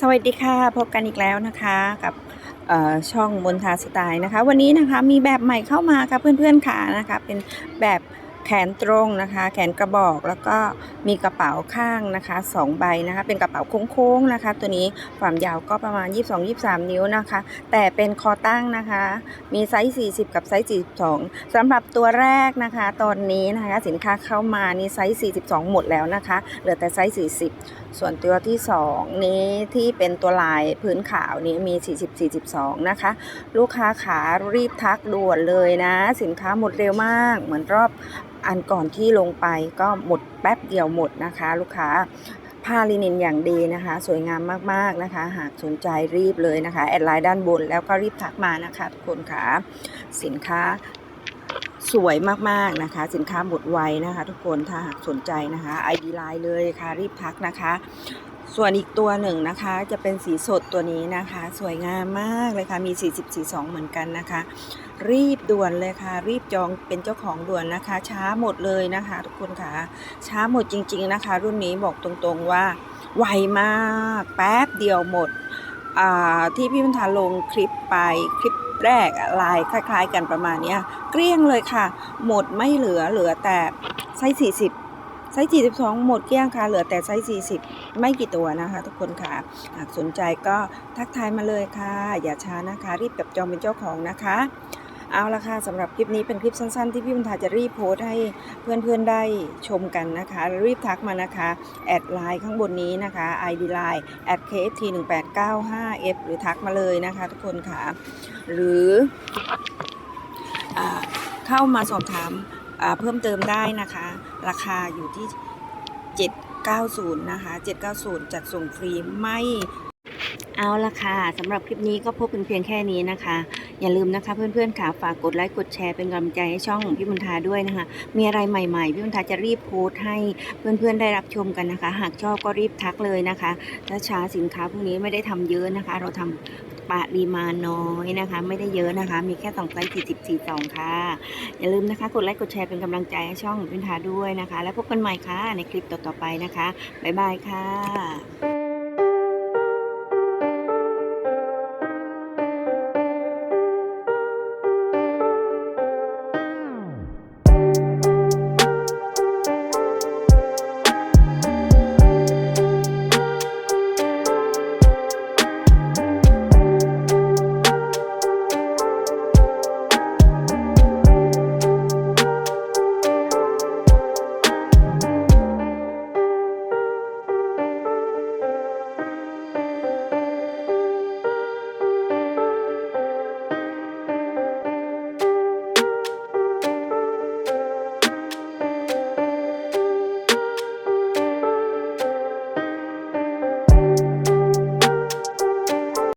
สวัสดีค่ะ พบกันอีกแล้วนะคะกับช่องมนทาสไตล์นะคะ วันนี้นะคะมีแบบใหม่เข้ามาค่ะเพื่อนๆค่ะนะคะ เป็นแบบ แขนตรงนะคะ แขนกระบอกแล้วก็มีกระเป๋าข้างนะคะสองใบนะคะ เป็นกระเป๋าโค้งๆนะคะ ตัวนี้ความยาวก็ประมาณ 22-23 นิ้วนะคะ แต่เป็นคอตั้งนะคะ มีไซส์ 40 กับไซส์ 42สำหรับตัวแรกนะคะ ตอนนี้นะคะ สินค้าเข้ามานี่ไซส์ 42 หมดแล้วนะคะ เหลือแต่ไซส์ 40 ส่วนตัวที่ 2 นี้ที่เป็นตัวลายพื้นขาวนี้มี 40 42 นะคะ ลูกค้าขารีบทักด่วนเลยนะ สินค้าหมดเร็วมากเหมือนรอบ อันก่อนที่ลงไปก็หมดแป๊บเดียวหมดนะคะ ลูกค้าผ้าลินินอย่างดีนะคะ สวยงามมากๆนะคะ หากสนใจรีบเลยนะคะ แอดไลน์ด้านบนแล้วก็รีบทักมานะคะ ทุกคนค่ะ สินค้าสวยมากๆนะคะ สินค้าหมดไวนะคะ ทุกคนถ้าหากสนใจนะคะไอดีไลน์เลยค่ะรีบทักนะคะ ส่วนอีกตัวหนึ่งนะคะจะเป็นสีสดตัวนี้นะคะ สวยงามมากเลยค่ะมี 40 42 เหมือนกันนะคะ รีบด่วนเลยค่ะ รีบจองเป็นเจ้าของด่วนนะคะ ช้าหมดเลยนะคะ ทุกคนค่ะ ช้าหมดจริง ๆนะคะ รุ่นนี้บอกตรงๆว่า ไวมากแป๊บเดียวหมดที่พี่พันธาลงคลิปไปคลิปแรกลายคล้าย ๆ กันประมาณนี้เกลี้ยงเลยค่ะ หมดไม่เหลือเหลือแต่ไซส์40 ไซส์ 42 หมดเกลี้ยงค่ะ เหลือแต่ไซส์ 40 ไม่กี่ตัวนะคะ ทุกคนค่ะ หากสนใจก็ทักทายมาเลยค่ะ อย่าช้านะคะ รีบจับจองเป็นเจ้าของนะคะ เอาละค่ะสำหรับคลิปนี้เป็นคลิปสั้นๆ ที่พี่บุญทาจะรีบโพสให้เพื่อนๆได้ชมกันนะคะ รีบทักมานะคะ แอดไลน์ข้างบนนี้นะคะ ID line at kft 1 8 9 5 f หรือทักมาเลยนะคะ ทุกคนค่ะ หรืออเข้ามาสอบถาม เพิ่มเติมได้นะคะ ราคาอยู่ที่ 790 นะคะ 790 จัดส่งฟรีไม่เอาละค่ะสำหรับคลิปนี้ก็พบเป็นเพียงแค่นี้นะคะ อย่าลืมนะคะเพื่อนๆค่ะฝากกดไลค์กดแชร์เป็นกำลังใจให้ช่องพี่บุญทาด้วยนะคะ มีอะไรใหม่ๆพี่บุญทาจะรีบโพสต์ให้เพื่อนๆได้รับชมกันนะคะ หากชอบก็รีบทักเลยนะคะถ้าช้าสินค้าพวกนี้ไม่ได้ทำเยอะนะคะ เราทำ ปริมาณน้อยนะคะ ไม่ได้เยอะนะคะ มีแค่2ไซส์40 42ค่ะ อย่าลืมนะคะ กดไลค์กดแชร์เป็นกำลังใจให้ช่องวินทาด้วยนะคะ แล้วพบกันใหม่ค่ะในคลิปต่อๆไปนะคะ บ๊ายบายค่ะ